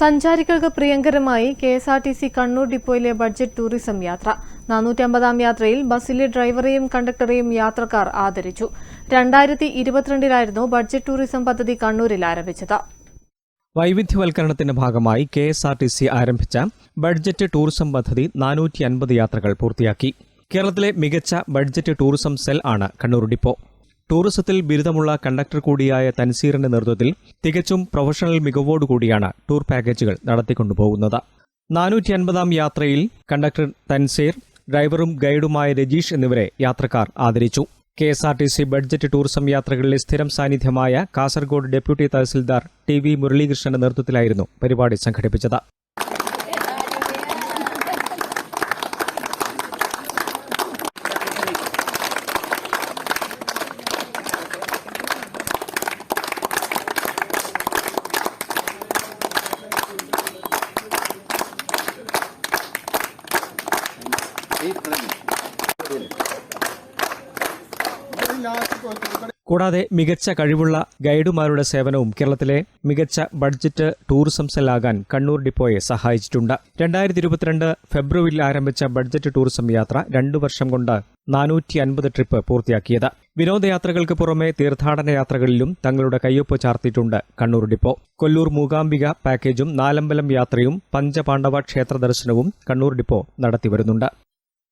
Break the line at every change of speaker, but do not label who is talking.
സഞ്ചാരികൾക്ക് പ്രിയങ്കരമായി K S R T C Kannur ഡിപ്പോയിലെ budget tourism യാത്ര. നാനൂറ്റമ്പതാം യാത്രയിൽ ബസ്സിലെ ഡ്രൈവറെയും കണ്ടക്ടറെയും യാത്രക്കാർ ആദരിച്ചു. രണ്ടായിരത്തി ഇരുപത്തിരണ്ടിലായിരുന്നു ബഡ്ജറ്റ് ടൂറിസം പദ്ധതി കണ്ണൂരിൽ ആരംഭിച്ചത്.
വൈവിധ്യവൽക്കരണത്തിന്റെ ഭാഗമായി K S R T C ആരംഭിച്ച ബഡ്ജറ്റ് ടൂറിസം പദ്ധതി നാനൂറ്റി അൻപത് യാത്രകൾ പൂർത്തിയാക്കി. കേരളത്തിലെ മികച്ച ബഡ്ജറ്റ് ടൂറിസം സെൽ ആണ് കണ്ണൂർ ഡിപ്പോ. ടൂറിസത്തിൽ ബിരുദമുള്ള കണ്ടക്ടർ കൂടിയായ തൻസീറിന്റെ നേതൃത്വത്തിൽ തികച്ചും പ്രൊഫഷണൽ മികവോടുകൂടിയാണ് ടൂർ പാക്കേജുകൾ നടത്തിക്കൊണ്ടുപോകുന്നത്. നാനൂറ്റി അൻപതാം യാത്രയിൽ കണ്ടക്ടർ തൻസീർ ഡ്രൈവറും ഗൈഡുമായ രജീഷ് എന്നിവരെ യാത്രക്കാർ ആദരിച്ചു. K S R T C budget tourism യാത്രകളിലെ സ്ഥിരം സാന്നിധ്യമായ Kasaragod deputy tahsildar T V മുരളീകൃഷ്ണന്റെ നേതൃത്വത്തിലായിരുന്നു പരിപാടി സംഘടിപ്പിച്ചത്. കൂടാതെ മികച്ച കഴിവുള്ള ഗൈഡുമാരുടെ സേവനവും കേരളത്തിലെ മികച്ച ബഡ്ജറ്റ് ടൂറിസം സെല്ലാകാൻ കണ്ണൂർ ഡിപ്പോയെ സഹായിച്ചിട്ടുണ്ട്. രണ്ടായിരത്തി ഇരുപത്തിരണ്ട് ഫെബ്രുവരിയിൽ ആരംഭിച്ച ബഡ്ജറ്റ് ടൂറിസം യാത്ര രണ്ടു വർഷം കൊണ്ട് നാനൂറ്റി അൻപത് ട്രിപ്പ് പൂർത്തിയാക്കിയത്. വിനോദയാത്രകൾക്ക് പുറമെ തീർത്ഥാടന യാത്രകളിലും തങ്ങളുടെ കയ്യൊപ്പ് ചാർത്തിയിട്ടുണ്ട് കണ്ണൂർ ഡിപ്പോ. കൊല്ലൂർ മൂകാംബിക പാക്കേജും നാലമ്പലം യാത്രയും പഞ്ചപാണ്ഡവ ക്ഷേത്ര ദർശനവും കണ്ണൂർ ഡിപ്പോ നടത്തിവരുന്നുണ്ട്.